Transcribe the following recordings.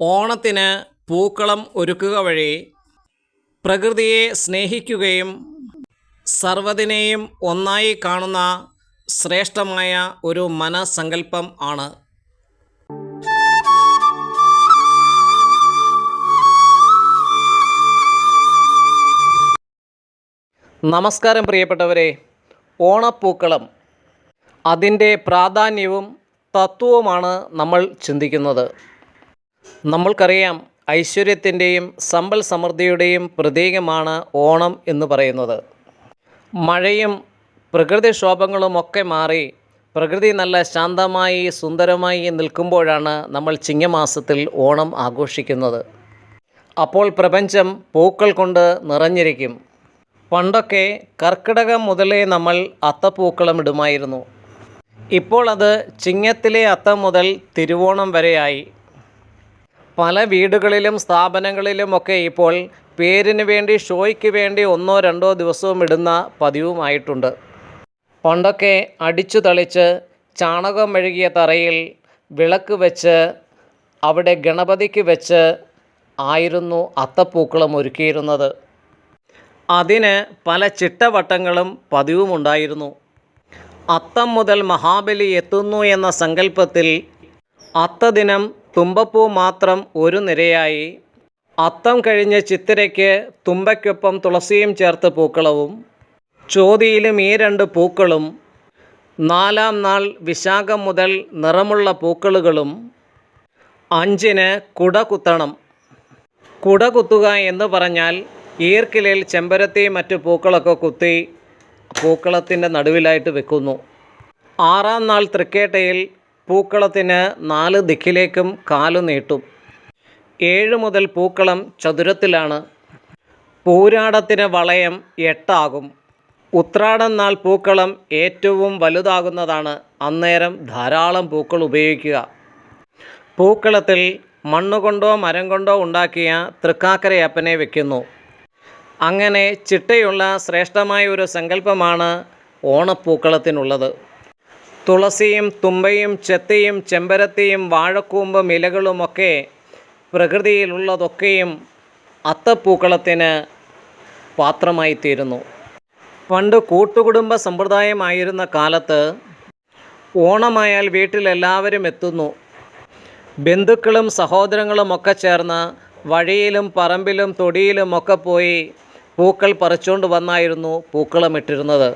ഓണത്തിന് പൂക്കളം ഒരുക്കുക വഴി പ്രകൃതിയെ സ്നേഹിക്കുകയും സർവതിനെയും ഒന്നായി കാണുന്ന ശ്രേഷ്ഠമായ ഒരു മനസങ്കല്പം ആണ്. നമസ്കാരം പ്രിയപ്പെട്ടവരെ. ഓണപ്പൂക്കളം അതിന്റെ പ്രാധാന്യവും തത്വവുമാണ് നമ്മൾ ചിന്തിക്കുന്നത്. നമ്മൾക്കറിയാം ഐശ്വര്യത്തിന്റെയും സമ്പൽ സമൃദ്ധിയുടെയും പ്രതീകമാണ് ഓണം എന്ന് പറയുന്നത്. മഴയും പ്രകൃതിക്ഷോഭങ്ങളുമൊക്കെ മാറി പ്രകൃതി നല്ല ശാന്തമായി സുന്ദരമായി നിൽക്കുമ്പോഴാണ് നമ്മൾ ചിങ്ങമാസത്തിൽ ഓണം ആഘോഷിക്കുന്നത്. അപ്പോൾ പ്രപഞ്ചം പൂക്കൾ കൊണ്ട് നിറഞ്ഞിരിക്കും. പണ്ടൊക്കെ കർക്കിടകം മുതലേ നമ്മൾ അത്തപ്പൂക്കളം ഇടുമായിരുന്നു. ഇപ്പോൾ അത് ചിങ്ങത്തിലെ അത്തം മുതൽ തിരുവോണം വരെയായി. പല വീടുകളിലും സ്ഥാപനങ്ങളിലുമൊക്കെ ഇപ്പോൾ പേരിന് വേണ്ടി ഷോയ്ക്ക് വേണ്ടി ഒന്നോ രണ്ടോ ദിവസവും ഇടുന്ന പതിവുമായിട്ടുണ്ട്. പണ്ടൊക്കെ അടിച്ചു തളിച്ച് ചാണകം മെഴുകിയ തറയിൽ വിളക്ക് വെച്ച് അവിടെ ഗണപതിക്ക് വെച്ച് ആയിരുന്നു അത്തപ്പൂക്കളം ഒരുക്കിയിരുന്നത്. അതിന് പല ചിട്ടവട്ടങ്ങളും പതിവുമുണ്ടായിരുന്നു. അത്തം മുതൽ മഹാബലി എത്തുന്നു എന്ന സങ്കല്പത്തിൽ അത്തദിനം തുമ്പപ്പൂ മാത്രം ഒരു നിരയായി. അത്തം കഴിഞ്ഞ് ചിത്തിരയ്ക്ക് തുമ്പയ്ക്കൊപ്പം തുളസിയും ചേർത്ത് പൂക്കളവും. ചോതിയിലും ഈ രണ്ട് പൂക്കളും നാലാം നാൾ വിശാഖം മുതൽ നിറമുള്ള പൂക്കളുകളും. അഞ്ചിന് കുട കുത്തണം. കുട കുത്തുക എന്ന് പറഞ്ഞാൽ ഈർക്കിലിൽ ചെമ്പരത്തി മറ്റു പൂക്കളൊക്കെ കുത്തി പൂക്കളത്തിന്റെ നടുവിലായിട്ട് വെക്കുന്നു. ആറാം നാൾ തൃക്കേട്ടയിൽ പൂക്കളത്തിന് നാല് ദിക്കിലേക്കും കാലു നീട്ടും. ഏഴ് മുതൽ പൂക്കളം ചതുരത്തിലാണ്. പൂരാടത്തിന് വളയം എട്ടാകും. ഉത്രാടം നാൾ പൂക്കളം ഏറ്റവും വലുതാകുന്നതാണ്. അന്നേരം ധാരാളം പൂക്കൾ ഉപയോഗിക്കുക. പൂക്കളത്തിൽ മണ്ണുകൊണ്ടോ മരം കൊണ്ടോ ഉണ്ടാക്കിയ തൃക്കാക്കരയപ്പനെ വയ്ക്കുന്നു അങ്ങനെ ചിട്ടയുള്ള ശ്രേഷ്ഠമായ ഒരു സങ്കല്പമാണ് ഓണപ്പൂക്കളത്തിനുള്ളത്. തുളസിയും തുമ്പയും ചെത്തിയും ചെമ്പരത്തിയും വാഴക്കൂമ്പും ഇലകളുമൊക്കെ പ്രകൃതിയിലുള്ളതൊക്കെയും അത്തപ്പൂക്കളത്തിന് പാത്രമായി തീരുന്നു പണ്ട് കൂട്ടുകുടുംബ സമ്പ്രദായമായിരുന്ന കാലത്ത് ഓണമായാൽ വീട്ടിലെല്ലാവരും എത്തുന്നു. ബന്ധുക്കളും സഹോദരങ്ങളുമൊക്കെ ചേർന്ന് വഴിയിലും പറമ്പിലും തൊടിയിലുമൊക്കെ പോയി പൂക്കൾ പറിച്ചുകൊണ്ട് വന്നായിരുന്നു പൂക്കളമിട്ടിരുന്നത്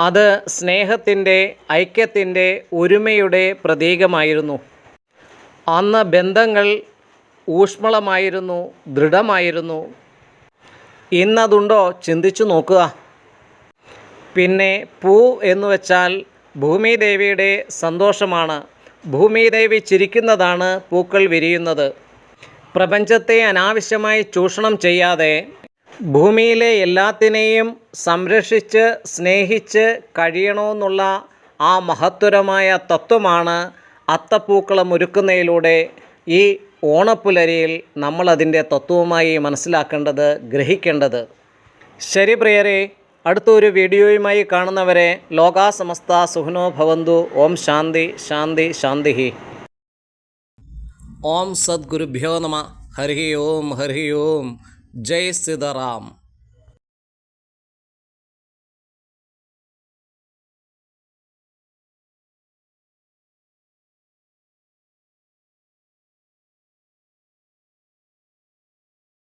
അത് സ്നേഹത്തിന്റെ ഐക്യത്തിന്റെ ഒരുമയുടെ പ്രതീകമായിരുന്നു. അന്ന് ബന്ധങ്ങൾ ഊഷ്മളമായിരുന്നു ദൃഢമായിരുന്നു. ഇന്നതുണ്ടോ? ചിന്തിച്ചു നോക്കുക. പിന്നെ പൂ എന്ന് വെച്ചാൽ ഭൂമിദേവിയുടെ സന്തോഷമാണ്. ഭൂമിദേവി ചിരിക്കുന്നതാണ് പൂക്കൾ വിരിയുന്നത്. പ്രപഞ്ചത്തെ അനാവശ്യമായി ചൂഷണം ചെയ്യാതെ ഭൂമിയിലെ എല്ലാത്തിനെയും സംരക്ഷിച്ച് സ്നേഹിച്ച് കഴിയണമെന്നുള്ള ആ മഹത്വരമായ തത്വമാണ് അത്തപ്പൂക്കളം ഒരുക്കുന്നതിലൂടെ ഈ ഓണപ്പുലരിയിൽ നമ്മളതിന്റെ തത്വമായി മനസ്സിലാക്കേണ്ടത് ഗ്രഹിക്കേണ്ടത്. ശരി പ്രിയരെ അടുത്തൊരു വീഡിയോയുമായി കാണുന്നവരെ ലോകാസമസ്ത സുഹനോ ഭവന്തു. ഓം ശാന്തി ശാന്തി ശാന്തി ഓം സദ്ഗുരുഭ്യോ നമ. ഹരി ഓം ഹരി ഓം. ஜெய் சிதராம்